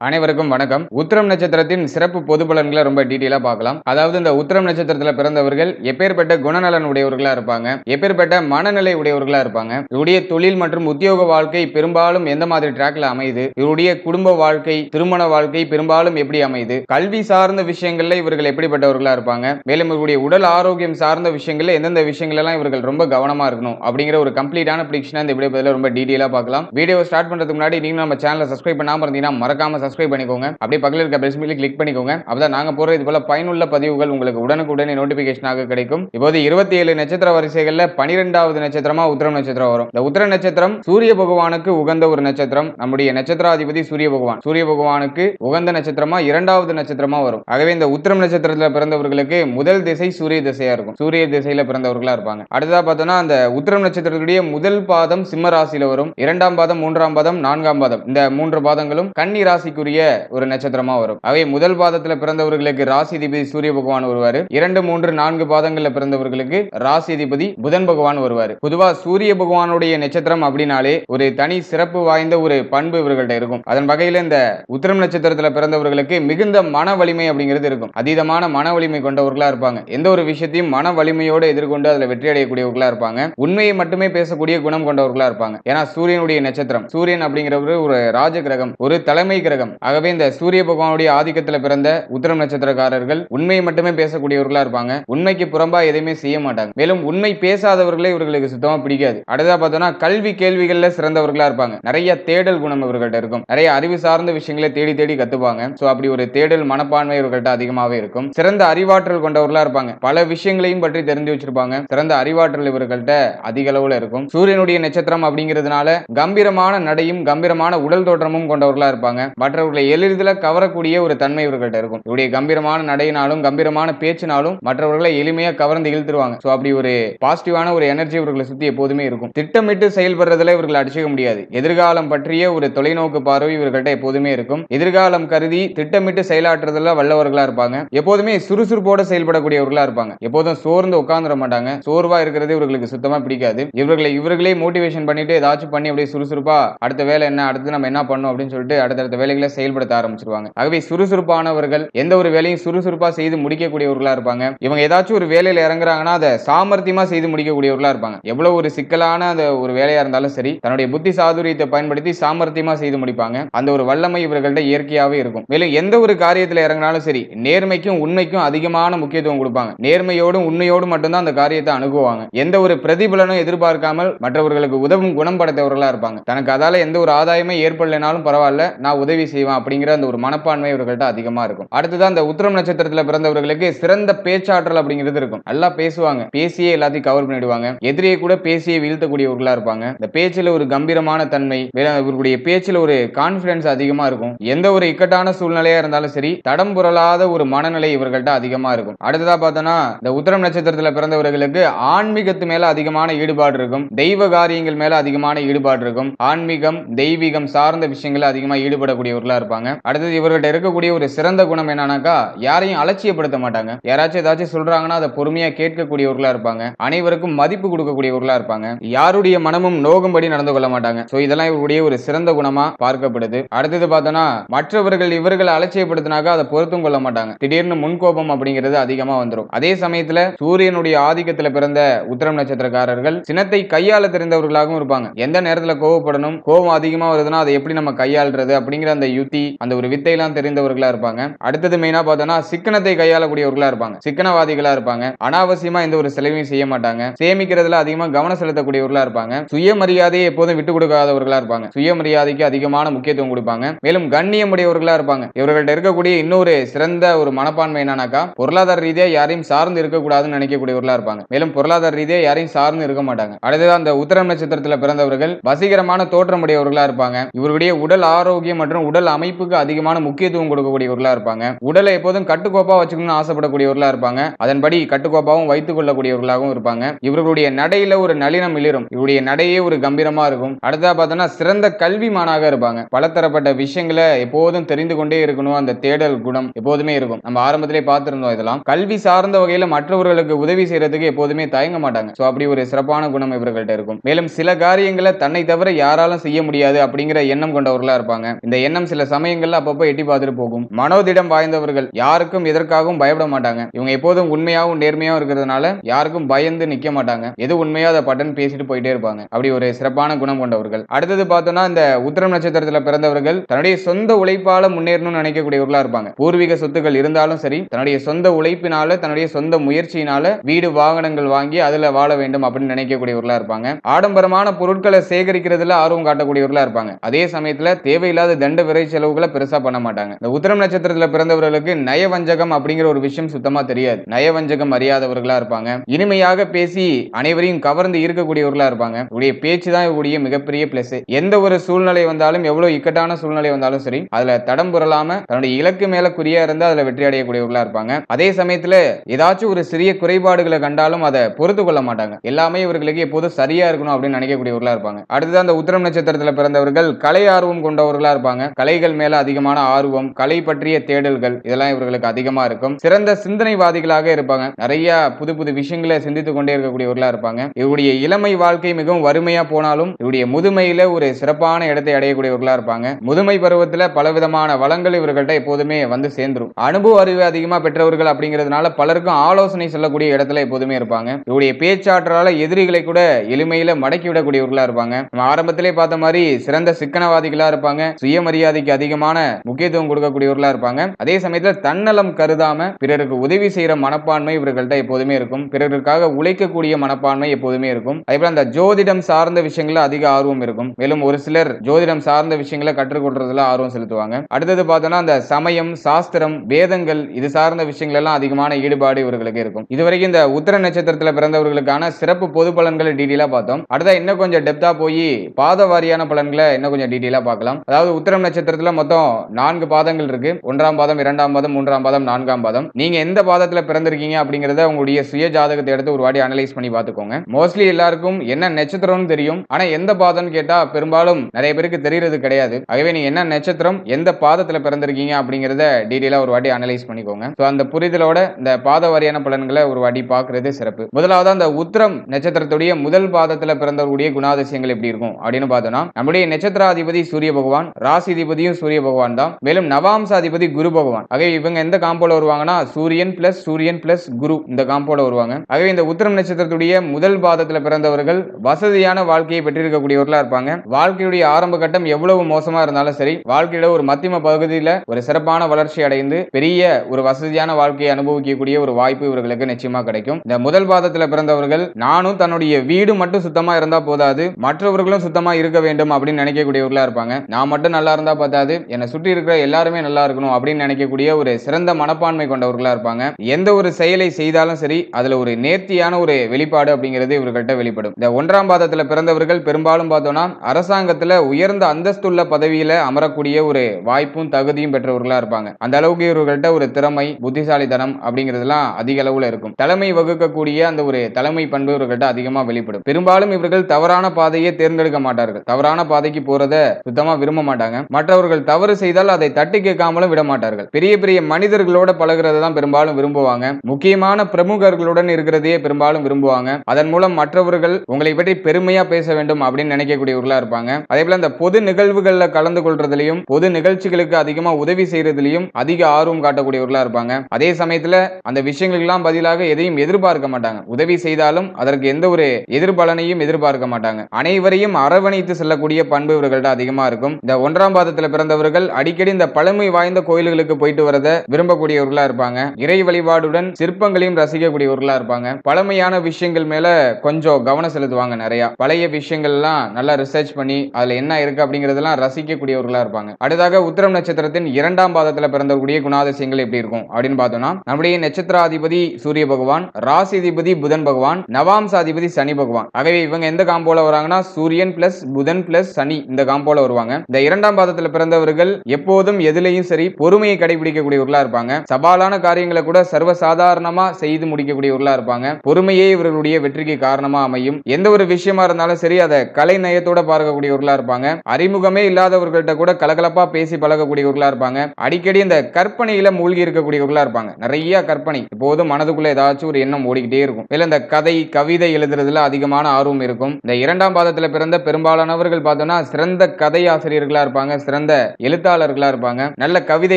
அனைவருக்கும் வணக்கம். உத்திரம் நட்சத்திரத்தின் சிறப்பு பொது பலன்களை ரொம்ப டீட்டெயிலாக பார்க்கலாம். அதாவது இந்த உத்திரம் நட்சத்திரத்தில் பிறந்தவர்கள் எப்பேற்பட்ட குணநலன் உடையவர்களா இருப்பாங்க எப்பேற்பட்ட மனநிலை உடையவர்களா இருப்பாங்க இவருடைய தொழில் மற்றும் உத்தியோக வாழ்க்கை பெரும்பாலும் எந்த மாதிரி ட்ராக்ல அமையுது இவருடைய குடும்ப வாழ்க்கை திருமண வாழ்க்கை பெரும்பாலும் எப்படி அமையுது கல்வி சார்ந்த விஷயங்கள்ல இவர்கள் எப்படிப்பட்டவர்களா இருப்பாங்க மேலும் இவருடைய உடல் ஆரோக்கியம் சார்ந்த விஷயங்கள்ல எந்தெந்த விஷயங்கள் எல்லாம் இவர்கள் ரொம்ப கவனமா இருக்கணும் அப்படிங்கிற ஒரு கம்ப்ளீட்டான ப்ரிடிக்ஷன் இந்த வீடியோ பதில ரொம்ப டீட்டெயிலா பார்க்கலாம். வீடியோ ஸ்டார்ட் பண்றதுக்கு முன்னாடி நீங்க நம்ம சேனலை சப்ஸ்கிரைப் பண்ணாம இருந்தீங்கன்னா மறக்காம சப்ஸ்கிரைப் பண்ணிக்கோங்க. அப்படியே பக்கத்தில் இருக்க பெல் சிம்பிளி கிளிக் பண்ணிக்கோங்க. அப்பதான் நாங்க போற இது போல பயனுள்ள பதிவுகள் உங்களுக்கு உடனுக்குடனே நோட்டிபிகேஷனாக கிடைக்கும். இப்போது இருபத்தி ஏழு நட்சத்திர வரிசைகள்ல பனிரெண்டாவது நட்சத்திரமா உத்திரம் நட்சத்திரம் வரும். இந்த உத்திர நட்சத்திரம் சூரிய பகவானுக்கு உகந்த ஒரு நட்சத்திரம். நம்முடைய நட்சத்திராதிபதி சூரிய பகவான். சூரிய பகவானுக்கு உகந்த நட்சத்திரமா இரண்டாவது நட்சத்திரமா வரும். ஆகவே இந்த உத்திரம் நட்சத்திரத்துல பிறந்தவர்களுக்கு முதல் திசை சூரிய திசையா இருக்கும். சூரிய திசையில பிறந்தவர்களா இருப்பாங்க. அடுத்ததா பார்த்தோம்னா அந்த உத்திரம் நட்சத்திரத்துடைய முதல் பாதம் சிம்ம ராசியில வரும். இரண்டாம் பாதம் மூன்றாம் பாதம் நான்காம் பாதம். இந்த மூன்று பாதங்களும் கன்னி ராசிக்குரிய ஒரு நட்சத்திரமா வரும். அவை முதல் பாதத்துல பிறந்தவர்களுக்கு ராசிதிபதி சூரிய பகவான் வருவாரு. இரண்டு மூன்று நான்கு பாதங்கள்ல பிறந்தவர்களுக்கு ராசிதிபதி புதன் பகவான் வருவாரு. பொதுவா சூரிய பகவானுடைய நட்சத்திரம் அப்படின்னாலே ஒரு தனி சிறப்பு வாய்ந்த ஒரு பண்பு இவர்கள்ட்ட இருக்கும். அதன் வகையில இந்த உத்திரம் நட்சத்திரத்துல பிறந்தவர்களுக்கு மிகுந்த மன வலிமை அப்படிங்கிறது இருக்கும். அதீதமான மன வலிமை கொண்டவர்களா இருப்பாங்க. எந்த ஒரு விஷயத்தையும் மன வலிமையோடு எதிர்கொண்டு அதுல வெற்றி அடையக்கூடியவர்களா இருப்பாங்க. உண்மையை மட்டுமே பேசக்கூடிய குணம் கொண்டவர்களா இருப்பாங்க. ஏன்னா சூரியனுடைய நட்சத்திரம் சூரியன் அப்படிங்கிறவர் ஒரு ராஜ கிரகம் ஒரு தலைமை கிரகம். ஆகவே இந்த சூரிய பகவானுடைய ஆதிக்கத்துல பிறந்த உத்திரம் நட்சத்திரக்காரர்கள் உண்மையை மட்டுமே பேசக்கூடியவர்களா இருப்பாங்க. உண்மைக்கு புறம்பா எதையுமே செய்ய மாட்டாங்க. மேலும் உண்மை பேசாதவர்களே இவர்களுக்கு சுத்தமா பிடிக்காது. அடுத்ததா பார்த்தோம்னா கல்வி கேள்விகள்ல சிறந்தவர்களா இருப்பாங்க. நிறைய தேடல் குணம் இவர்கள்ட்ட இருக்கும். நிறைய அறிவு சார்ந்த விஷயங்களை தேடி தேடி கத்துப்பாங்க. சோ அப்படி ஒரு தேடல் மனப்பான்மை இவர்கள்ட்ட அதிகமாவே இருக்கும். சிறந்த அறிவாற்றல் கொண்டவர்களா இருப்பாங்க. பல விஷயங்களையும் பற்றி தெரிஞ்சு வச்சிருப்பாங்க. சிறந்த அறிவாற்றல் இவர்கள்ட்ட அதிக அளவுல இருக்கும். சூரியனுடைய நட்சத்திரம் அப்படிங்கிறதுனால கம்பீரமான நடையும் கம்பீரமான உடல் தோற்றமும் கொண்டவர்களா இருப்பாங்க. பட் மற்றவர்களை எளிதில் கவரக்கூடிய ஒரு தன்மை இவர்கள்ட்ட இருக்கும். இவருடைய கம்பீரமான நடையினாலும் கம்பீரமான பேச்சினாலும் மற்றவர்களை எளிமையா கவர்ந்து இழுத்துருவாங்க. ஸோ அப்படி ஒரு பாசிட்டிவான ஒரு எனர்ஜி இவர்களை சுத்தி எப்போதுமே இருக்கும். திட்டமிட்டு செயல்படுறதுல இவர்களை அடிச்சுக்க முடியாது. எதிர்காலம் பற்றிய ஒரு தொலைநோக்கு பார்வை இவர்கள்ட்ட எப்போதுமே இருக்கும். எதிர்காலம் கருதி திட்டமிட்டு செயலாற்றுறதுல வல்லவர்களா இருப்பாங்க. எப்போதுமே சுறுசுறுப்போட செயல்படக்கூடியவர்களா இருப்பாங்க. எப்போதும் சோர்ந்து உட்கார்ந்துட மாட்டாங்க. சோர்வா இருக்கிறது இவர்களுக்கு சுத்தமா பிடிக்காது. இவர்களை இவர்களே மோட்டிவேஷன் பண்ணிட்டு ஏதாச்சும் பண்ணி அப்படியே சுறுசுறுப்பா அடுத்த வேலை என்ன அடுத்து நம்ம என்ன பண்ணணும் அப்படின்னு சொல்லிட்டு அடுத்தடுத்த வேலைகளை செயல்படுத்த ஆரம்பிச்சிருவாங்க. ஆகவே சுறுசுறுப்பானவர்கள் எந்த ஒரு வேலையும் சுறுசுறுப்பா செய்து முடிக்கக்கூடியவர்களா இருப்பாங்க. இவங்க ஏதாச்சும் ஒரு வேலையில இறங்குறாங்கன்னா அதை சாமர்த்தியமா செய்து முடிக்கக்கூடியவர்களா இருப்பாங்க. எவ்வளவு ஒரு சிக்கலான அந்த ஒரு வேலையா இருந்தாலும் சரி தன்னுடைய புத்தி சாதுரியத்தை பயன்படுத்தி சாமர்த்தியமா செய்து முடிப்பாங்க. அந்த ஒரு வல்லமை இவர்கள்ட்ட இயற்கையாவே இருக்கும். மேலும் எந்த ஒரு காரியத்துல இறங்கினாலும் சரி நேர்மைக்கும் உண்மைக்கும் அதிகமான முக்கியத்துவம் கொடுப்பாங்க. நேர்மையோடும் உண்மையோடும் மட்டும்தான் அந்த காரியத்தை அணுகுவாங்க. எந்த ஒரு பிரதிபலனும் எதிர்பார்க்காமல் மற்றவர்களுக்கு உதவும் குணம் படைத்தவர்களா இருப்பாங்க. தனக்கு அதால எந்த ஒரு ஆதாயமே ஏற்படலைனாலும் பரவாயில்ல நான் உதவி செய்வான் அப்படிங்கிற அந்த ஒரு மனப்பான்மை இவர்கள்ட்ட அதிகமா இருக்கும். அடுத்ததான் அந்த உத்திரம் நட்சத்திரத்துல பிறந்தவர்களுக்கு சிறந்த பேச்சாற்றல் அப்படிங்கிறது இருக்கும். நல்லா பேசுவாங்க. பேசியே எல்லாத்தையும் கவர் பண்ணிடுவாங்க. எதிரியை கூட பேசியே வீழ்த்தக்கூடியவர்களா இருப்பாங்க. இந்த பேச்சில் ஒரு கம்பீரமான தன்மை இவர்களுடைய பேச்சில் ஒரு கான்பிடன்ஸ் அதிகமா இருக்கும். எந்த ஒரு இக்கட்டான சூழ்நிலையா இருந்தாலும் சரி தடம் புரளாத ஒரு மனநிலை இவர்கள்ட்ட அதிகமா இருக்கும். அடுத்ததா பார்த்தோம்னா இந்த உத்திரம் நட்சத்திரத்துல பிறந்தவர்களுக்கு ஆன்மீகத்து மேல அதிகமான ஈடுபாடு இருக்கும். தெய்வ காரியங்கள் மேல அதிகமான ஈடுபாடு இருக்கும். ஆன்மீகம் தெய்வீகம் சார்ந்த விஷயங்கள் அதிகமா ஈடுபடக்கூடியவர்கள் இருப்பாங்க. அடுத்தது இவர்கிட்ட இருக்கக்கூடிய ஒரு சிறந்த குணம் என்னன்னாக்கா யாரையும் அலட்சியப்படுத்த மாட்டாங்க. யாராச்சும் ஏதாச்சும் சொல்றாங்கன்னா அதை பொறுமையா கேட்கக்கூடியவர்களா இருப்பாங்க. அனைவருக்கும் மதிப்பு கொடுக்கக்கூடியவர்களா இருப்பாங்க. யாருடைய மனமும் நோகும்படி நடந்து கொள்ள மாட்டாங்க. சோ இதெல்லாம் இவருடைய ஒரு சிறந்த குணமா பார்க்கப்படுது. அடுத்தது பார்த்தோம்னா மற்றவர்கள் இவர்களை அலட்சியப்படுத்தினாக்கா அதை பொருத்தும் கொள்ள மாட்டாங்க. திடீர்னு முன்கோபம் அப்படிங்கிறது அதிகமா வந்துடும் அதே சமயத்துல சூரியனுடைய ஆதிக்கத்துல பிறந்த உத்திரம் நட்சத்திரக்காரர்கள் சினத்தை கையாள தெரிந்தவர்களாகவும் இருப்பாங்க. எந்த நேரத்துல கோவப்படணும் கோபம் அதிகமா வருதுன்னா அதை எப்படி நம்ம கையாளுறது அப்படிங்கிற அந்த யுத்தி அந்த ஒரு வித்தையெல்லாம் தெரிந்தவர்களா இருப்பாங்க. அடுத்தது மெயினா பார்த்தோம்னா சிக்கனத்தை கையாளக்கூடியவர்களா இருப்பாங்க. சிக்கனவாதிகளா இருப்பாங்க. அனாவசியமா எந்த ஒரு செலவையும் செய்ய மாட்டாங்க. சேமிக்கிறதுல அதிகமா கவனம் செலுத்தக்கூடியவர்களா இருப்பாங்க. சுயமரியாதையை எப்போதும் விட்டு கொடுக்காதவர்களா இருப்பாங்க. சுயமரியாதைக்கு அதிகமான முக்கியத்துவம் கொடுப்பாங்க. மேலும் கண்ணியமுடையவர்களா இருப்பாங்க. இவர்கள்ட்ட இருக்கக்கூடிய இன்னொரு சிறந்த ஒரு மனப்பான்மை என்னன்னாக்கா பொருளாதார ரீதியா யாரையும் சார்ந்து இருக்கக்கூடாதுன்னு நினைக்கக்கூடியவர்களா இருப்பாங்க. மேலும் பொருளாதார ரீதியா யாரையும் சார்ந்து இருக்க மாட்டாங்க. அடுத்தது அந்த உத்தரம் நட்சத்திரத்துல பிறந்தவர்கள் வசீகரமான தோற்றமுடையவர்களா இருப்பாங்க. இவருடைய உடல் ஆரோக்கியம் மற்றும் உடல் அமைப்புக்கு அதிகமான முக்கியத்துவம் கொடுக்கக்கூடியவர்களா இருப்பாங்க. உடலை எப்போதும் கட்டுக்கோப்பா வச்சுக்கணும்னு ஆசைப்படக்கூடியவர்களா இருப்பாங்க. அதன்படி கட்டுக்கோப்பாவும் வைத்துக் கொள்ளக்கூடியவர்களாகவும் இருப்பாங்க. இவர்களுடைய நடையில ஒரு நளினம் இளிரும். இவருடைய நடையே ஒரு கம்பீரமா இருக்கும். அடுத்தா பார்த்தோம்னா சிறந்த கல்விமானாக இருப்பாங்க. பலதரப்பட்ட விஷயங்களை எப்போதும் தெரிந்து கொண்டே இருக்கணும். அந்த தேடல் குணம் எப்போதுமே இருக்கும். நம்ம ஆரம்பத்திலே பார்த்திருந்தோம் இதெல்லாம். கல்வி சார்ந்த வகையில மற்றவர்களுக்கு உதவி செய்யறதுக்கு எப்போதுமே தயங்க மாட்டாங்க. சோ அப்படி ஒரு சிறப்பான குணம் இவர்கள்ட்ட இருக்கும். மேலும் சில காரியங்களை தன்னை தவிர யாராலும் செய்ய முடியாது அப்படிங்கிற எண்ணம் கொண்டவர்களா இருப்பாங்க. இந்த எண்ணம் ஜோதிடம் சில சமயங்கள்ல அப்பப்போ எட்டி பார்த்துட்டு போகும். மனோதிடம் வாய்ந்தவர்கள் யாருக்கும் எதற்காகவும் பயப்பட மாட்டாங்க. இவங்க எப்போதும் உண்மையாகவும் நேர்மையாகவும் இருக்கிறதுனால யாருக்கும் பயந்து நிக்க மாட்டாங்க. எது உண்மையோ அதை பட்டன் பேசிட்டு போயிட்டே இருப்பாங்க. அப்படி ஒரு சிறப்பான குணம் கொண்டவர்கள். அடுத்தது பார்த்தோம்னா இந்த உத்திரம் நட்சத்திரத்துல பிறந்தவர்கள் தன்னுடைய சொந்த உழைப்பால முன்னேறணும்னு நினைக்கக்கூடியவர்களா இருப்பாங்க. பூர்வீக சொத்துக்கள் இருந்தாலும் சரி தன்னுடைய சொந்த உழைப்பினால தன்னுடைய சொந்த முயற்சியினால வீடு வாகனங்கள் வாங்கி அதுல வாழ வேண்டும் அப்படின்னு நினைக்கக்கூடியவர்களா இருப்பாங்க. ஆடம்பரமான பொருட்களை சேகரிக்கிறதுல ஆர்வம் காட்டக்கூடியவர்களா இருப்பாங்க. அதே சமயத்துல தேவையில்லாத தண்ட விரை செலவுகளை பெருசா பண்ண மாட்டாங்க. இந்த உத்திரம் நட்சத்திரத்துல பிறந்தவர்களுக்கு நயவஞ்சகம் அப்படிங்கிற ஒரு விஷயம் சுத்தமா தெரியாது. நயவஞ்சகம் அறியாதவர்களா இருப்பாங்க. இனிமையாக பேசி அனைவரையும் கவர்ந்து இருக்கக்கூடியவர்களா இருப்பாங்க. இவருடைய பேச்சு தான் இவருடைய மிகப்பெரிய பிளஸ் எந்த ஒரு சூழ்நிலை வந்தாலும் எவ்வளவு இக்கட்டான சூழ்நிலை வந்தாலும் சரி அதுல தடம் புரளாம தன்னுடைய இலக்கு மேல குறியா இருந்து அதுல வெற்றி அடையக்கூடியவர்களா இருப்பாங்க. அதே சமயத்துல ஏதாச்சும் ஒரு சிறிய குறைபாடுகளை கண்டாலும் அதை பொறுத்து கொள்ள மாட்டாங்க. எல்லாமே இவர்களுக்கு எப்போதும் சரியா இருக்கணும் அப்படின்னு நினைக்கக்கூடியவர்களா இருப்பாங்க. அடுத்தது அந்த உத்திரம் நட்சத்திரத்துல பிறந்தவர்கள் கலை ஆர்வம் கொண்டவர்களா இருப்பாங்க. கலைகள் மேல அதிகமான ஆர்வம் கலை பற்றிய தேடல்கள் இதெல்லாம் இவர்களுக்கு அதிகமா இருக்கும். சிறந்த சிந்தனைவாதிகளாக இருப்பாங்க. நிறைய புது புது விஷயங்களை சிந்தித்துக் கொண்டே இருக்கக்கூடியவர்களா இருப்பாங்க. இவருடைய இளமை வாழ்க்கை மிகவும் வறுமையா போனாலும் இவருடைய முதுமையில ஒரு சிறப்பான இடத்தை அடையக்கூடியவர்களா இருப்பாங்க. முதுமை பருவத்துல பலவிதமான வளங்கள் இவர்கள்ட்ட எப்போதுமே வந்து சேர்ந்துரும். அனுபவ அறிவு அதிகமா பெற்றவர்கள் அப்படிங்கிறதுனால பலருக்கும் ஆலோசனை சொல்லக்கூடிய இடத்துல எப்போதுமே இருப்பாங்க. இவருடைய பேச்சாற்றலால எதிரிகளை கூட எளிமையில மடக்கி விடக்கூடியவர்களா இருப்பாங்க. நம்ம ஆரம்பத்திலே பார்த்த மாதிரி சிறந்த சிக்கனவாதிகளா இருப்பாங்க. சுயமரியாதை மரியாதைக்கு அதிகமான முக்கியத்துவம் கொடுக்கக்கூடியவர்களா இருப்பாங்க. அதே சமயத்துல தன்னலம் கருதாம பிறருக்கு உதவி செய்யற மனப்பான்மை இவர்கள்ட்ட எப்போதுமே இருக்கும். பிறருக்காக உழைக்கக்கூடிய மனப்பான்மை எப்போதுமே இருக்கும். அதே போல அந்த ஜோதிடம் சார்ந்த விஷயங்கள அதிக ஆர்வம் இருக்கும். மேலும் ஒரு சிலர் ஜோதிடம் சார்ந்த விஷயங்களை கற்றுக்கொள்றதுல ஆர்வம் செலுத்துவாங்க. அடுத்தது பார்த்தோம்னா அந்த சமயம் சாஸ்திரம் வேதங்கள் இது சார்ந்த விஷயங்கள் எல்லாம் அதிகமான ஈடுபாடு இவர்களுக்கு இருக்கும். இதுவரைக்கும் இந்த உத்தர நட்சத்திரத்துல பிறந்தவர்களுக்கான சிறப்பு பொது பலன்களை டீட்டெயிலா பார்த்தோம். அடுத்தா இன்னும் கொஞ்சம் டெப்தா போய் பாத வாரியான பலன்களை இன்னும் கொஞ்சம் டீட்டெயிலா பார்க்கலாம். அதாவது உத்தரம் நட்சத்திரத்துல மொத்தம் நான்கு பாதங்கள் இருக்கு. ஒன்றாம் பாதம் இரண்டாம் பாதம் மூன்றாம் பாதம் நான்காம் பாதம். நீங்க எந்த பாதத்துல பிறந்திருக்கீங்க அப்படிங்கறத உங்களுடைய சுய ஜாதகத்தை எடுத்து ஒரு வாடி அனலைஸ் பண்ணி பாத்துக்கோங்க மோஸ்ட்லி எல்லாருக்கும் என்ன நட்சத்திரம்னு தெரியும். ஆனா எந்த பாதம்னு கேட்டா பெரும்பாலும் நிறைய பேருக்கு தெரியறது கிடையாது. ஆகவே நீங்க என்ன நட்சத்திரம் எந்த பாதத்துல பிறந்திருக்கீங்க அப்படிங்கறத டீடைலா ஒரு வாட்டி அனலைஸ் பண்ணிக்கோங்க. ஸோ அந்த புரிதலோட இந்த பாத வாரியான பலன்களை ஒரு வாட்டி பாக்குறது சிறப்பு. முதலாவது அந்த உத்திரம் நட்சத்திரத்துடைய முதல் பாதத்துல பிறந்தவர்களுடைய குணாதிசயங்கள் எப்படி இருக்கும் அப்படின்னு பார்த்தோம்னா நம்முடைய நட்சத்திராதிபதி சூரிய பகவான் ராசிதிபதி அதிபதியும் சூரிய பகவான் தான். மேலும் நவாம்சாதிபதி குரு பகவான். ஆகவே இவங்க எந்த காம்போல வருவாங்கன்னா சூரியன் பிளஸ் சூரியன் பிளஸ் குரு இந்த காம்போல வருவாங்க. ஆகவே இந்த உத்திரம் நட்சத்திரத்துடைய முதல் பாதத்தில் பிறந்தவர்கள் வசதியான வாழ்க்கையை பெற்றிருக்கக்கூடியவர்களா இருப்பாங்க. வாழ்க்கையுடைய ஆரம்ப கட்டம் எவ்வளவு மோசமா இருந்தாலும் சரி வாழ்க்கையில ஒரு மத்தியம பகுதியில் ஒரு சிறப்பான வளர்ச்சி அடைந்து பெரிய ஒரு வசதியான வாழ்க்கையை அனுபவிக்கக்கூடிய ஒரு வாய்ப்பு இவர்களுக்கு நிச்சயமா கிடைக்கும். இந்த முதல் பாதத்தில் பிறந்தவர்கள் நானும் தன்னுடைய வீடு மட்டும் சுத்தமா இருந்தா போதாது மற்றவர்களும் சுத்தமா இருக்க வேண்டும் அப்படின்னு நினைக்கக்கூடியவர்களா இருப்பாங்க. நான் மட்டும் நல்லா இருந்தா பத்தாது. என்னை சுற்றி இருக்கிற எல்லாருமே நல்லா இருக்கணும் அப்படின்னு நினைக்கக்கூடிய ஒரு சிறந்த மனப்பான்மை கொண்டவர்களா இருப்பாங்க. எந்த ஒரு செயலை செய்தாலும் சரி அதுல ஒரு நேர்த்தியான ஒரு வெளிப்பாடு அப்படிங்கிறது இவர்கள்ட்ட வெளிப்படும். இந்த ஒன்றாம் பாதத்துல பிறந்தவர்கள் பெரும்பாலும் பார்த்தோம்னா அரசாங்கத்துல உயர்ந்த அந்தஸ்துள்ள பதவியில அமரக்கூடிய ஒரு வாய்ப்பும் தகுதியும் பெற்றவர்களா இருப்பாங்க. அந்த அளவுக்கு இவர்கள்ட்ட ஒரு திறமை புத்திசாலித்தனம் அப்படிங்கிறதுலாம் அதிக அளவுல இருக்கும். தலைமை வகுக்கக்கூடிய அந்த ஒரு தலைமை பண்பு இவர்கள்ட்ட அதிகமா வெளிப்படும். பெரும்பாலும் இவர்கள் தவறான பாதையை தேர்ந்தெடுக்க மாட்டார்கள். தவறான பாதைக்கு போறத சுத்தமா விரும்ப மாட்டாங்க. மற்றவர்கள் தவறு செய்தால் அதை தட்டி கேட்காமலும் விட மாட்டார்கள். பெரிய பெரிய மனிதர்களோட பழகிறது தான் பெரும்பாலும் விரும்புவாங்க. முக்கியமான பிரமுகர்களுடன் இருக்கிறதையே பெரும்பாலும் விரும்புவாங்க. அதன் மூலம் மற்றவர்கள் உங்களை பற்றி பெருமையா பேச வேண்டும் அப்படின்னு நினைக்கக்கூடியவர்களா இருப்பாங்க. அதே போல இந்த பொது நிகழ்வுகள்ல கலந்து கொள்றதுலயும் பொது நிகழ்ச்சிகளுக்கு அதிகமா உதவி செய்யறதுலயும் அதிக ஆர்வம் காட்டக்கூடியவர்களா இருப்பாங்க. அதே சமயத்துல அந்த விஷயங்களுக்கெல்லாம் பதிலாக எதையும் எதிர்பார்க்க மாட்டாங்க. உதவி செய்தாலும் அதற்கு எந்த ஒரு எதிர்பலனையும் எதிர்பார்க்க மாட்டாங்க. அனைவரையும் அரவணைத்து செல்லக்கூடிய பண்பு இவர்கள்ட்ட அதிகமா இருக்கும். இந்த ஒன்றாம் பாதத்துல பிறந்தவர்கள் அடிக்கடி இந்த பழமை வாய்ந்த கோயில்களுக்கு போயிட்டு வரத விரும்பக்கூடியவர்களா இருப்பாங்க. இறை வழிபாடுடன் சிற்பங்களையும் ரசிக்கக்கூடியவர்களா இருப்பாங்க. பழமையான விஷயங்கள் மேல கொஞ்சம் கவனம் செலுத்துவாங்க நிறைய. பழைய விஷயங்கள் எல்லாம் நல்லா ரிசர்ச் பண்ணி அதுல என்ன இருக்கு அப்படிங்கறதெல்லாம் ரசிக்கக்கூடியவர்களா இருப்பாங்க. அடுத்தாக உத்திரம் நட்சத்திரத்தின் இரண்டாம் பாதத்துல பிறந்தக்கூடிய குணாதிசயங்கள் எப்படி இருக்கும் அப்படின்னு பார்த்தோம்னா நம்முடைய நட்சத்திராதிபதி சூரிய பகவான் ராசிதிபதி புதன் பகவான் நவாம்சாதிபதி சனி பகவான். ஆகவே இவங்க எந்த காம்போல வராங்கன்னா சூரியன் பிளஸ் புதன் பிளஸ் சனி இந்த காம்போல வருவாங்க. இந்த இரண்டாம் பாதத்துல பிறந்தவர்கள் எப்போதும் எதுலையும் சரி பொறுமையை கடைபிடிக்கக்கூடியவர்களா இருப்பாங்க. சவாலான காரியங்களை கூட சர்வ சாதாரணமா செய்து முடிக்கக்கூடியவர்களா இருப்பாங்க. பொறுமையே இவர்களுடைய வெற்றிக்கு காரணமா அமையும். எந்த ஒரு விஷயமா இருந்தாலும் சரி அதை கலை நயத்தோட பார்க்கக்கூடியவர்களா இருப்பாங்க. அறிமுகமே இல்லாதவர்கள்ட்ட கூட கலகலப்பா பேசி பழகக்கூடியவர்களா இருப்பாங்க. அடிக்கடி இந்த கற்பனையில மூழ்கி இருக்கக்கூடியவர்களா இருப்பாங்க. நிறைய கற்பனை. இப்போது மனதுக்குள்ள ஏதாச்சும் ஒரு எண்ணம் ஓடிக்கிட்டே இருக்கும். இல்ல இந்த கதை கவிதை எழுதுறதுல அதிகமான ஆர்வம் இருக்கும். இந்த இரண்டாம் பாதத்துல பிறந்த பெரும்பாலானவர்கள் பார்த்தோம்னா சிறந்த கதை ஆசிரியர்களா இருப்பாங்க. சிறந்த எழுத்தாளர்களா இருப்பாங்க. நல்ல கவிதை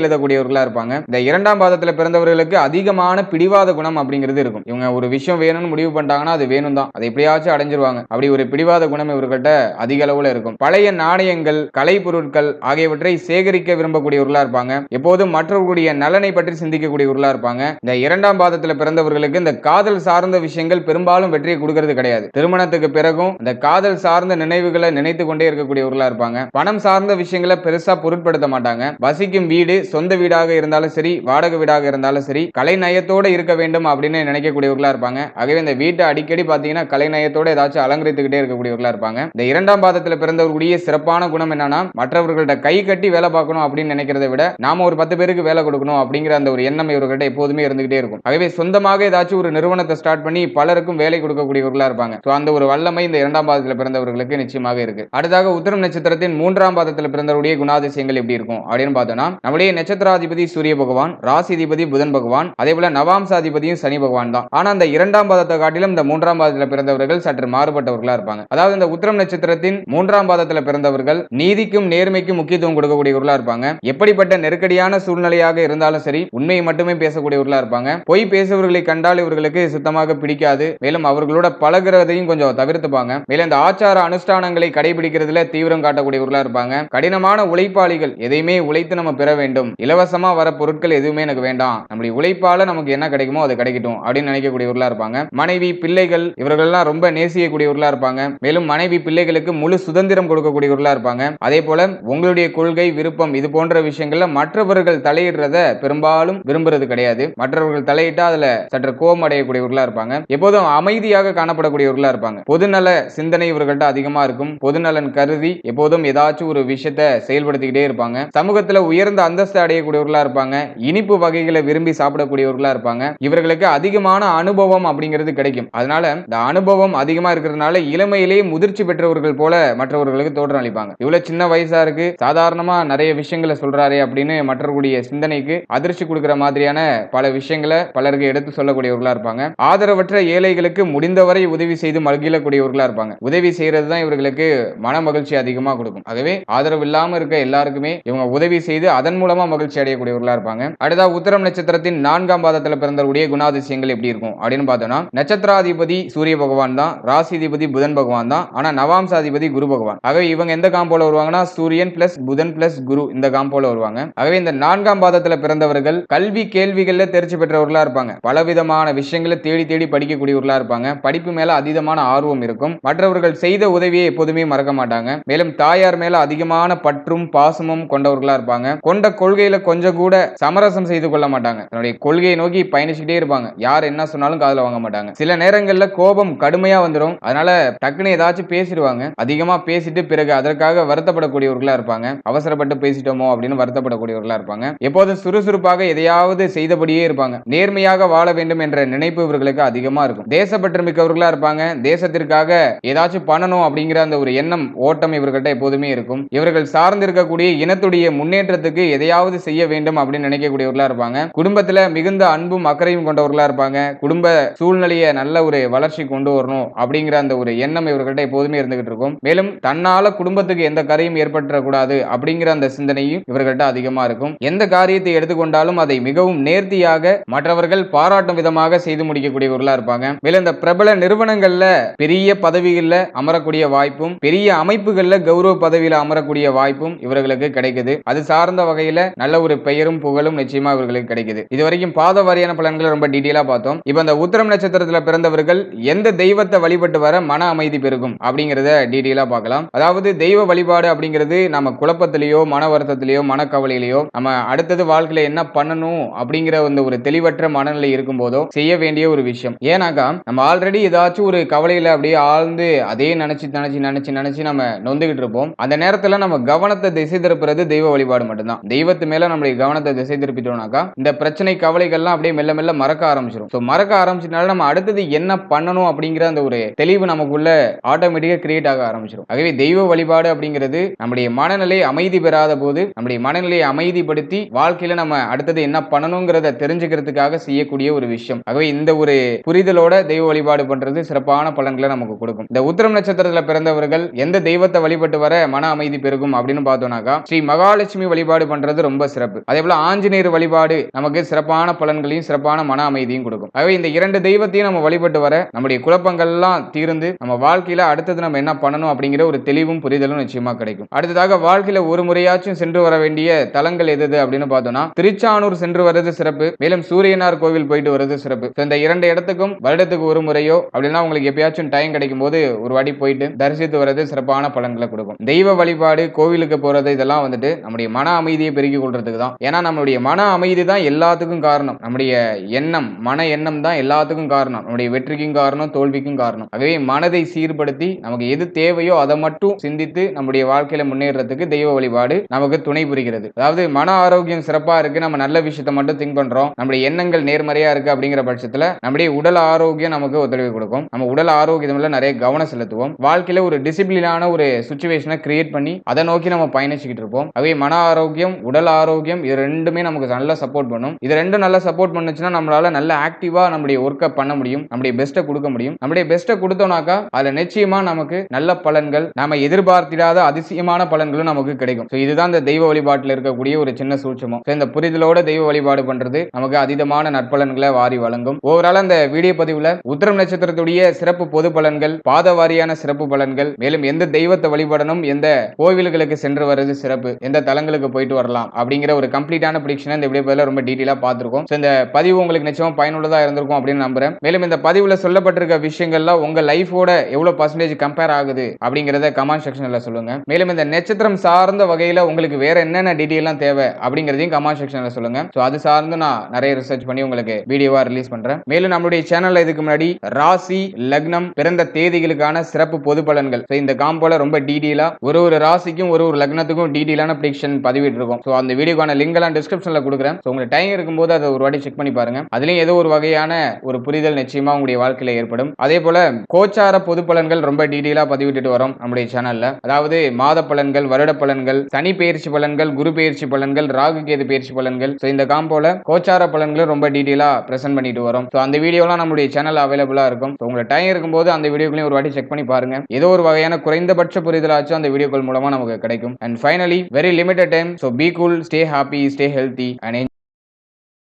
எழுதக்கூடியவர்களா இருப்பாங்க. இந்த இரண்டாம் பாதத்துல பிறந்தவர்களுக்கு அதிகமான பிடிவாத குணம் அப்படிங்கிறது இருக்கும். இவங்க ஒரு விஷயம் வேணும்னு முடிவு பண்ணிட்டாங்கன்னா அது வேணும் தான் அதை எப்படியாச்சும் அடைஞ்சிருவாங்க. அப்படி ஒரு பிடிவாத குணம் இவர்கிட்ட அதிக அளவுல இருக்கும். பழைய நாணயங்கள் கலை பொருட்கள் ஆகியவற்றை சேகரிக்க விரும்பக்கூடியவர்களா இருப்பாங்க. எப்போதும் மற்றவர்களுடைய நலனை பற்றி சிந்திக்கக்கூடியவர்களா இருப்பாங்க. இந்த இரண்டாம் பாதத்துல பிறந்தவர்களுக்கு இந்த காதல் சார்ந்த விஷயங்கள் பெரும்பாலும் வெற்றியை கொடுக்கறது கிடையாது. திருமணத்துக்கு பிறகும் இந்த காதல் சார்ந்த நினைவுகளை நினைத்து கொண்டே இருக்கக்கூடியவர்களா இருப்பாங்க. பணம் சார்ந்த விஷயங்களை பெருசா பொருட்படுத்த மாட்டாங்க. வசிக்கும் வீடு சொந்த வீடாக இருந்தாலும் சரி வாடகை வீடாக இருந்தாலும் சரி கலைநயத்தோட இருக்க வேண்டும் அப்படின்னு நினைக்கக்கூடியவர்களா இருப்பாங்க. ஆகவே இந்த வீட்டை அடிக்கடி பாத்தீங்கன்னா கலை நயத்தோட ஏதாச்சும் அலங்கரித்துக்கிட்டே இருக்கக்கூடியவர்களா இருப்பாங்க. இந்த இரண்டாம் பாதத்துல பிறந்தவர்களுடைய சிறப்பான குணம் என்னன்னா மற்றவர்கள்ட்ட கை கட்டி வேலை பார்க்கணும் அப்படின்னு நினைக்கிறத விட நாம ஒரு பத்து பேருக்கு வேலை கொடுக்கணும் அப்படிங்கிற அந்த ஒரு எண்ணம் இவர்கிட்ட எப்போதுமே இருந்துகிட்டே இருக்கும். ஆகவே சொந்தமாக ஏதாச்சும் ஒரு நிறுவனத்தை ஸ்டார்ட் பண்ணி பலருக்கும் வேலை கொடுக்கக்கூடியவர்களா இருப்பாங்க. ஸோ அந்த ஒரு வல்லமை இந்த இரண்டாம் பாதத்துல பிறந்தவர்களுக்கு நிச்சயமாக இருக்கு. அடுத்தாக உத்தரம் நட்சத்திரத்தின் மூன்றாம் பாதத்துல பிறந்தவருடைய நம்முடைய குணாதிசயங்கள் எப்படி இருக்கும்? அப்படின்னு பார்த்தோம்னா நம்முடைய நட்சத்திராதிபதி சூரிய பகவான் ராசிதிபதி புதன் பகவான் அதே போல நவாம்சாதிபதியும் சனி பகவான் தான். ஆனா அந்த இரண்டாம் பாதத்தை காட்டிலும் இந்த மூன்றாம் பாதத்தில் பிறந்தவர்கள் சற்று மாறுபட்டவர்களா இருப்பாங்க. அதாவது இந்த உத்திரம் நட்சத்திரத்தின் மூன்றாம் பாதத்தில் பிறந்தவர்கள் நீதிக்கும் நேர்மைக்கும் முக்கியத்துவம் கொடுக்கக்கூடியவர்களா இருப்பாங்க. எப்படிப்பட்ட நெருக்கடியான சூழ்நிலையாக இருந்தாலும் சரி உண்மையை மட்டுமே பேசக்கூடியவர்களா இருப்பாங்க. பொய் பேசுபவர்களை கண்டால் இவர்களுக்கு சுத்தமாக பிடிக்காது. மேலும் அவர்களோட பழகிறதையும் கொஞ்சம் தவிர்த்துப்பாங்க. மேலும் இந்த ஆச்சார அனுஷ்டானங்களை கடைபிடிக்கிறதுல தீவிரம் காட்டக்கூடியவர்களா இருப்பாங்க. கடினமான உழைப்பாளிகள். எதையுமே உழைத்து நம்ம பெற வேண்டும். இலவசமா வர பொருட்கள் எதுவுமே எனக்கு வேண்டாம். நம்முடைய உழைப்பால நமக்கு என்ன கிடைக்குமோ அது கிடைக்கட்டும் அப்படின்னு நினைக்கக்கூடியவர்களா இருப்பாங்க. மனைவி பிள்ளைகள் இவர்கள்லாம் ரொம்ப நேசிக்கக்கூடியவர்களா இருப்பாங்க. மேலும் மனைவி பிள்ளைகளுக்கு முழு சுதந்திரம் கொடுக்கக்கூடியவர்களா இருப்பாங்க. அதே போல உங்களுடைய கொள்கை விருப்பம் இது போன்ற விஷயங்கள்ல மற்றவர்கள் தலையிடுறத பெரும்பாலும் விரும்புறது கிடையாது. மற்றவர்கள் தலையிட்டா அதுல சற்று கோபம் அடையக்கூடியவர்களா இருப்பாங்க. எப்போதும் அமைதியாக காணப்படக்கூடியவர்களா இருப்பாங்க. பொதுநல சிந்தனை இவர்கள்ட்ட அதிகமா இருக்கும். பொதுநலன் கருதி எப்போதும் ஏதாச்சும் ஒரு விஷயத்தை செயல்படுத்திக்கிட்டே இருப்பாங்க. சமூகத்துல உயர்ந்த அந்தஸ்து அடையக்கூடியவர்களா இருப்பாங்க. இனிப்பு வகைகளை விரும்பி சாப்பிடக்கூடியவர்களா இருப்பாங்க. இவர்களுக்கு அதிகமான அனுபவம் அப்படிங்கிறது கிடைக்கும். அதனால இந்த அனுபவம் அதிகமா இருக்கிறதுனால இளமையிலேயே முதிர்ச்சி பெற்றவர்கள் போல மற்றவர்களுக்கு தோற்றம் அளிப்பாங்க. இவ்வளவு சின்ன வயசா இருக்கு. சாதாரணமா நிறைய விஷயங்களை சொல்றாரு அப்படின்னு மற்றவர்களுடைய சிந்தனைக்கு அதிர்ச்சி கொடுக்கிற மாதிரியான பல விஷயங்களை பலருக்கு எடுத்து சொல்லக்கூடியவர்களா இருப்பாங்க. ஆதரவற்ற ஏழைகளுக்கு முடிந்தவரை உதவி செய்து மகிழக்கூடியவர்களா இருப்பாங்க. உதவி செய்யறது தான் இவர்களுக்கு மன மகிழ்ச்சி அதிகமா கொடுக்கும். ஆகவே ஆதரவு இல்லாம இருக்க எல்லாருக்குமே இவங்க உதவி செய்து அதன் மூலமா மகிழ்ச்சி அடையக்கூடியவர்களா இருப்பாங்க. அடுத்தா உத்தரம் நட்சத்திரத்தின் நான்காம் பாதத்தில் பிறந்தவருடைய குணாதிசயங்கள் எப்படி இருக்கும் அப்படின்னு பார்த்தோம்னா நட்சத்திராதிபதி சூரிய பகவான் தான் ராசிதிபதி புதன் பகவான் தான் ஆனா நவாம்சாதிபதி குரு பகவான். ஆகவே இவங்க எந்த காம்போல வருவாங்கன்னா சூரியன் பிளஸ் புதன் பிளஸ் குரு இந்த காம்போல வருவாங்க. ஆகவே இந்த நான்காம் பாதத்துல பிறந்தவர்கள் கல்வி கேள்விகள்ல தேர்ச்சி பெற்றவர்களா இருப்பாங்க. பலவிதமான விஷயங்களை தேடி தேடி படிக்கக்கூடியவர்களா இருப்பாங்க. படிப்பு மேல அதீதமான ஆர்வம் இருக்கும். மற்றவர்கள் செய்த உதவியை எப்போதுமே மறக்க மாட்டாங்க. மேலும் தாயார் மேல அதிகமான மற்றும் பாசமும் கொண்டவர்களா இருப்பாங்க. கொண்ட கொள்கையில கொஞ்சம் கூட சமரசம் செய்து கொள்ள மாட்டாங்க. தன்னுடைய கொள்கையை நோக்கி பயணிச்சுக்கிட்டே இருப்பாங்க. யார் என்ன சொன்னாலும் காதல வாங்க மாட்டாங்க. சில நேரங்கள்ல கோபம் கடுமையா வந்துடும் அதனால டக்குன்னு ஏதாச்சும் பேசிடுவாங்க. அதிகமா பேசிட்டு பிறகு அதற்காக வருத்தப்படக்கூடியவர்களா இருப்பாங்க. அவசரப்பட்டு பேசிட்டோமோ அப்படின்னு வருத்தப்படக்கூடியவர்களா இருப்பாங்க. எப்போதும் சுறுசுறுப்பாக எதையாவது செய்தபடியே இருப்பாங்க. நேர்மையாக வாழ வேண்டும் என்ற நினைப்பு இவர்களுக்கு அதிகமா இருக்கும். தேசப்பற்று மிக்கவர்களா இருப்பாங்க. தேசத்திற்காக ஏதாச்சும் பண்ணணும் அப்படிங்கிற அந்த ஒரு எண்ணம் ஓட்டம் இவர்கள்ட்ட எப்போதுமே இருக்கும். இவர்கள் சார்ந்து இருக்கக்கூடிய இனத்துடைய முன்னேற்றத்துக்கு எதையாவது செய்ய வேண்டும் அப்படின்னு நினைக்கக்கூடியவர்களா இருப்பாங்க. குடும்பத்துல மிகுந்த அன்பும் அக்கறையும் கொண்டவர்களா இருப்பாங்க. குடும்ப சூழ்நிலையை நல்ல ஒரு வளர்ச்சி கொண்டு வரணும் அப்படிங்கிற அந்த ஒரு எண்ணம் இவர்கள்ட்ட எப்போதுமே இருந்துகிட்டு இருக்கும். மேலும் தன்னால குடும்பத்துக்கு எந்த கரையும் ஏற்பட்டுறக்கூடாது அப்படிங்கிற அந்த சிந்தனையும் இவர்கள்ட்ட அதிகமா இருக்கும். எந்த காரியத்தை எடுத்துக்கொண்டாலும் அதை மிகவும் நேர்த்தியாக மற்றவர்கள் பாராட்டும் விதமாக செய்து முடிக்கக்கூடியவர்களா இருப்பாங்க. மேலும் இந்த பிரபல நிறுவனங்கள்ல பெரிய பதவிகளில் அமரக்கூடிய வாய்ப்பும் பெரிய அமைப்புகள்ல கௌரவ பதவியில அமரக்கூடிய வாய்ப்பும் இவர்களுக்கு கிடைக்குது. அது சார்ந்த வகையில நல்ல ஒரு பெயரும் புகழும் நிச்சயமா இவர்களுக்கு கிடைக்குது. இது வரைக்கும் பாத வாரியான பலன்களை ரொம்ப டீட்டெயிலா பார்த்தோம். இப்போ இந்த உத்தரம் நட்சத்திரத்துல பிறந்தவர்கள் எந்த தெய்வத்தை வழிபட்டு வர மன அமைதி பெருகும் அப்படிங்கறத டீட்டெயிலா பார்க்கலாம். அதாவது தெய்வ வழிபாடு அப்படிங்கிறது நம்ம குழப்பத்திலேயோ மன வருத்தத்திலேயோ மனக்கவலையிலேயோ நம்ம அடுத்தது வாழ்க்கையில என்ன பண்ணணும் அப்படிங்கிற அந்த ஒரு தெளிவற்ற மனநிலை இருக்கும் போதோ செய்ய வேண்டிய ஒரு விஷயம். ஏன்னாக்கா நம்ம ஆல்ரெடி ஏதாச்சும் ஒரு கவலையில அப்படியே ஆழ்ந்து அதே நினைச்சு நினைச்சு நினைச்சு நினைச்சு நம்ம நொந்துகிட்டு இருப்போம். அந்த நேரத்துல நம்ம கவனத்தை திசை திருப்புறது தெய்வ வழிபாடு மட்டும்தான். தெய்வத்து மேல நம்மளுடைய கவனத்தை திசை திருப்பிட்டோம்னாக்கா இந்த பிரச்சனை கவலைகள்லாம் அப்படியே மெல்ல மெல்ல மறக்க ஆரம்பிச்சிடும் ஸோ மறக்க ஆரம்பிச்சதுனால நம்ம அடுத்தது என்ன பண்ணணும் அப்படிங்கிற அந்த ஒரு தெளிவு நமக்குள்ள ஆட்டோமேட்டிக்கா கிரியேட் ஆக ஆரம்பிச்சிடும் ஆகவே தெய்வ வழிபாடு அப்படிங்கிறது நம்முடைய மனநிலை அமைதி பெறாத போது நம்முடைய மனநிலையை அமைதிப்படுத்தி வாழ்க்கையில நம்ம அடுத்தது என்ன பண்ணணுங்கிறத தெரிஞ்சுக்கிறதுக்காக செய்யக்கூடிய ஒரு விஷயம். ஆகவே இந்த ஒரு புரிதலோட தெய்வ வழிபாடு பண்றது சிறப்பான பலன்களை நமக்கு கொடுக்கும். இந்த உத்திரம் நட்சத்திரத்துல பிறந்தவர்கள் எந்த தெய்வத்தை வழிபட்டு வர மன அமைதி பெருகும் அப்படின்னு அப்படின்னு பார்த்தோம்னாக்கா ஸ்ரீ மகாலட்சுமி வழிபாடு பண்றது ரொம்ப சிறப்பு. அதே போல ஆஞ்சநேயர் வழிபாடு நமக்கு சிறப்பான பலன்களையும் சிறப்பான மன அமைதியும் கொடுக்கும். ஆகவே இந்த இரண்டு தெய்வத்தையும் நம்ம வழிபட்டு வர நம்முடைய குழப்பங்கள்லாம் தீர்ந்து நம்ம வாழ்க்கையில அடுத்தது நம்ம என்ன பண்ணணும் அப்படிங்கிற ஒரு தெளிவும் புரிதலும் நிச்சயமா கிடைக்கும். அடுத்ததாக வாழ்க்கையில ஒரு முறையாச்சும் சென்று வர வேண்டிய தலங்கள் எது எது அப்படின்னு பார்த்தோம்னா திருச்சானூர் சென்று வர்றது சிறப்பு மேலும் சூரியனார் கோவில் போயிட்டு வர்றது சிறப்பு. இந்த இரண்டு இடத்துக்கும் வருடத்துக்கு ஒரு முறையோ அப்படின்னா உங்களுக்கு எப்பயாச்சும் டைம் கிடைக்கும் போது ஒரு வாட்டி போயிட்டு தரிசித்து வர்றது சிறப்பான பலன்களை கொடுக்கும். தெய்வ வழிபாடு கோவிலுக்கு இருக்க போறது இதெல்லாம் வந்துட்டு நம்முடைய மன அமைதியை பெருக்கிக் கொள்றதுக்கு தான். ஏன்னா நம்மளுடைய மன அமைதி தான் எல்லாத்துக்கும் காரணம். நம்முடைய எண்ணம் மன எண்ணம் தான் எல்லாத்துக்கும் காரணம். நம்முடைய வெற்றிக்கும் காரணம் தோல்விக்கும் காரணம். ஆகவே மனதை சீர்படுத்தி நமக்கு எது தேவையோ அதை மட்டும் சிந்தித்து நம்முடைய வாழ்க்கையில முன்னேறதுக்கு தெய்வ வழிபாடு நமக்கு துணை புரிகிறது. அதாவது மன ஆரோக்கியம் சிறப்பா இருக்கு நம்ம நல்ல விஷயத்த மட்டும் திங்க் பண்றோம். நம்முடைய எண்ணங்கள் நேர்மறையா இருக்கு அப்படிங்கிற பட்சத்துல நம்முடைய உடல் ஆரோக்கியம் நமக்கு ஒத்துழைப்பு கொடுக்கும். நம்ம உடல் ஆரோக்கியத்துல நிறைய கவனம் செலுத்துவோம். வாழ்க்கையில ஒரு டிசிப்ளினான ஒரு சுச்சுவேஷனை கிரியேட் பண்ணி அதை நோக்கி நம்ம பயணிச்சுக்கிட்டு இருப்போம். அவை மன ஆரோக்கியம் உடல் ஆரோக்கியம் இது ரெண்டுமே நமக்கு நல்லா சப்போர்ட் பண்ணும். இது ரெண்டும் நல்லா சப்போர்ட் பண்ணுச்சுன்னா நம்மளால நல்ல ஆக்டிவா நம்முடைய ஒர்க்கை பண்ண முடியும். நம்முடைய பெஸ்ட்டை கொடுக்க முடியும். நம்முடைய பெஸ்ட்டை கொடுத்தோம்னாக்கா அதுல நிச்சயமா நமக்கு நல்ல பலன்கள் நாம எதிர்பார்த்திடாத அதிசயமான பலன்களும் நமக்கு கிடைக்கும். ஸோ இதுதான் இந்த தெய்வ வழிபாட்டில் இருக்கக்கூடிய ஒரு சின்ன சூட்சமம். ஸோ இந்த புரிதலோட தெய்வ வழிபாடு பண்றது நமக்கு அதீதமான நற்பலன்களை வாரி வழங்கும். ஓவரால் அந்த வீடியோ பதிவுல உத்திரம் நட்சத்திரத்துடைய சிறப்பு பொது பலன்கள் பாத வாரியான சிறப்பு பலன்கள் மேலும் எந்த தெய்வத்தை வழிபடணும் எந்த கோவில்களுக்கு சென்று வர்றது சிறப்பு. எந்த தளங்களுக்கு போயிட்டு வரலாம் அப்படிங்கிற ஒரு கம்ப்ளீட்டான ப்ரிடிக்ஷனை இந்த வீடியோ பதிலாக ரொம்ப டீட்டெயிலாக பார்த்துருக்கோம். ஸோ இந்த பதிவு உங்களுக்கு நிச்சயம் பயனுள்ளதாக இருந்திருக்கும் அப்படின்னு நம்புறேன். மேலும் இந்த பதிவில் சொல்லப்பட்டிருக்க விஷயங்கள்லாம் உங்கள் லைஃபோட எவ்வளோ பர்சன்டேஜ் கம்பேர் ஆகுது அப்படிங்கிறத கமெண்ட் செக்ஷனில் சொல்லுங்கள் மேலும் இந்த நட்சத்திரம் சார்ந்த வகையில் உங்களுக்கு வேறு என்னென்ன டீட்டெயிலாம் தேவை அப்படிங்கிறதையும் கமெண்ட் செக்ஷனில் சொல்லுங்கள் ஸோ அது சார்ந்து நான் நிறைய ரிசர்ச் பண்ணி உங்களுக்கு வீடியோவாக ரிலீஸ் பண்ணுறேன் மேலும் நம்மளுடைய சேனலில் இதுக்கு முன்னாடி ராசி லக்னம் பிறந்த தேதிகளுக்கான சிறப்பு பொது பலன்கள். ஸோ இந்த காம்போல ரொம்ப டீட்டெயிலாக ஒரு ஒரு ராசிக்கும் ஒரு ஒரு லக்னத்துக்கும் டீட்டெயிலான ப்ரிடிக்ஷன் பதிவிட்டிருக்கோம். ஸோ அந்த வீடியோக்கான லிங்க் எல்லாம் டிஸ்கிரிப்ஷனில் கொடுக்குறேன். ஸோ உங்களுக்கு டைம் இருக்கும்போது அதை ஒரு வாட்டி செக் பண்ணி பாருங்க. அதுலேயும் ஏதோ ஒரு வகையான ஒரு புரிதல் நிச்சயமா உங்களுடைய வாழ்க்கையில் ஏற்படும். அதே போல கோச்சார பொது பலன்கள் ரொம்ப டீட்டெயிலா பதிவிட்டுட்டு வரோம் நம்முடைய சேனலில் அதாவது மாத பலன்கள் வருட பலன்கள் சனி பயிற்சி பலன்கள் குரு பயிற்சி பலன்கள் ராகு கேது பயிற்சி பலன்கள். ஸோ இந்த காம்போல கோச்சார பலன்களும் ரொம்ப டீட்டெயிலாக ப்ரெசென்ட் பண்ணிட்டு வரோம். ஸோ அந்த வீடியோலாம் நம்மளுடைய சேனல் அவைலபிளா இருக்கும். ஸோ உங்களுக்கு டைம் இருக்கும்போது அந்த வீடியோக்களையும் ஒரு வாட்டி செக் பண்ணி பாருங்க. ஏதோ ஒரு வகையான குறைந்தபட்ச புரிதலாச்சும் அந்த வீடியோக்கள் மூலமாக நமக்கு கிடைக்கும். கிடைக்கும் and finally very limited time so be cool stay happy stay healthy and